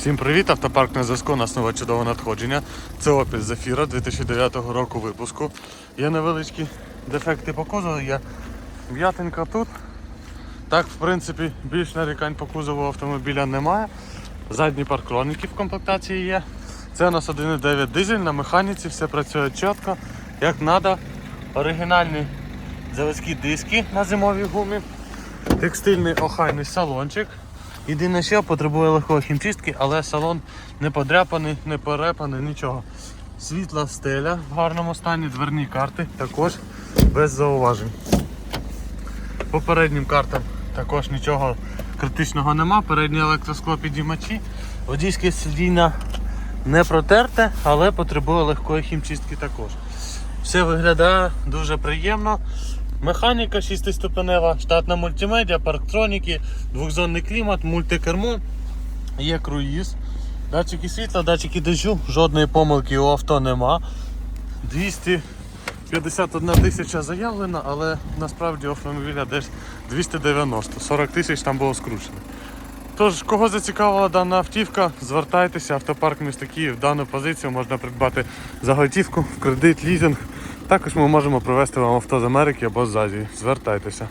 Всім привіт! Автопарк на зв'язку. Нас нове чудове надходження. Це Opel Zafira 2009 року випуску. Є невеличкі дефекти по кузову, є м'ятинка тут. Так, в принципі, більш нарікань по кузову автомобіля немає. Задні парктроніки в комплектації є. Це у нас 1.9 дизель на механіці, все працює чітко, як треба. Оригінальні заводські диски на зимовій гумі. Текстильний охайний салончик. Єдине, що потребує легкої хімчистки, але салон не подряпаний, не перепаний, нічого. Світла стеля в гарному стані, дверні карти також без зауважень. По переднім картам також нічого критичного нема. Передні електроскло підіймачі. Водійське сидіння не протерте, але потребує легкої хімчистки також. Все виглядає дуже приємно. Механіка 6-ступенева, штатна мультимедіа, парктроніки, двохзонний клімат, мультикермо, є круїз, датчики світла, датчики дощу, жодної помилки у авто нема. 251 тисяча заявлена, але насправді автомобіля десь 290, 40 тисяч там було скручено. Тож, кого зацікавила дана автівка, звертайтеся, автопарк міста Київ. Дану позицію можна придбати за готівку, в кредит, лізинг. Також ми можемо привезти вам авто з Америки або з Азії. Звертайтеся.